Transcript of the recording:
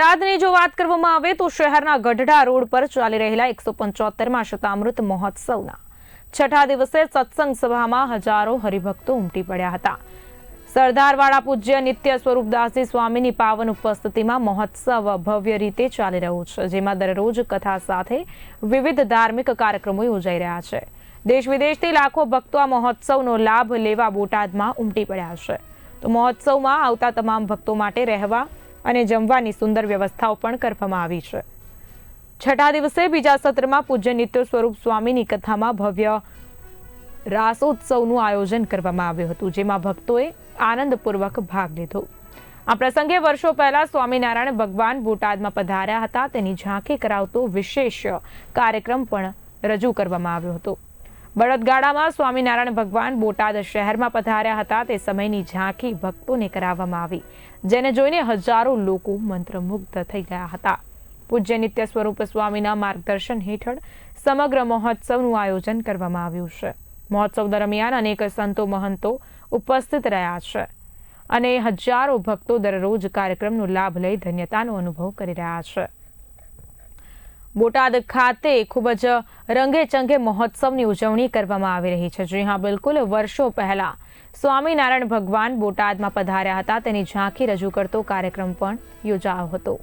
બોટાદની જો વાત કરવામાં આવે તો શહેરના ગઢડા રોડ પર ચાલી રહેલા એકસો પંચોતેરમાં શતામૃત મહોત્સવના છઠ્ઠા દિવસે સત્સંગ સભામાં હજારો હરિભક્તો ઉમટી પડ્યા હતા. સરદારવાળા પૂજ્ય નિત્ય સ્વરૂપદાસજી સ્વામીની પાવન ઉપસ્થિતિમાં મહોત્સવ ભવ્ય રીતે ચાલી રહ્યો છે, જેમાં દરરોજ કથા સાથે વિવિધ ધાર્મિક કાર્યક્રમો યોજાઈ રહ્યા છે. દેશ વિદેશથી લાખો ભક્તો આ મહોત્સવનો લાભ લેવા બોટાદમાં ઉમટી પડ્યા છે. તો મહોત્સવમાં આવતા તમામ ભક્તો માટે રહેવા અને જમવાની સુંદર વ્યવસ્થાઓ પણ કરવામાં આવી છે. છઠ્ઠા દિવસે બીજા સત્રમાં પૂજ્ય નિત્ય સ્વરૂપ સ્વામીની કથામાં ભવ્ય રાસોત્સવનું આયોજન કરવામાં આવ્યું હતું, જેમાં ભક્તોએ આનંદપૂર્વક ભાગ લીધો. આ પ્રસંગે વર્ષો પહેલા સ્વામિનારાયણ ભગવાન બોટાદમાં પધાર્યા હતા, તેની ઝાંખી કરાવતો વિશેષ કાર્યક્રમ પણ રજૂ કરવામાં આવ્યો હતો. બળદગાડામાં સ્વામિનારાયણ ભગવાન બોટાદ શહેરમાં પધાર્યા હતા. તે સમયની ઝાંખી ભક્તોને કરાવવામાં આવી, જેને જોઈને હજારો લોકો મંત્રમુગ્ધ થઈ ગયા હતા. પૂજ્ય નિત્ય સ્વરૂપ સ્વામીના માર્ગદર્શન હેઠળ સમગ્ર મહોત્સવનું આયોજન કરવામાં આવ્યું છે. મહોત્સવ દરમિયાન અનેક સંતો મહંતો ઉપસ્થિત રહ્યા છે અને હજારો ભક્તો દરરોજ કાર્યક્રમનો લાભ લઈ ધન્યતાનો અનુભવ કરી રહ્યા છે. બોટાદ ખાતે ખૂબ જ રંગે ચંગે મહોત્સવની ઉજવણી કરવામાં આવી રહી છે. જી હા, બિલકુલ. વર્ષો પહેલા સ્વામિનારાયણ ભગવાન બોટાદમાં પધાર્યા હતા. તેની ઝાંખી રજૂ કરતો કાર્યક્રમ પણ યોજાયો હતો.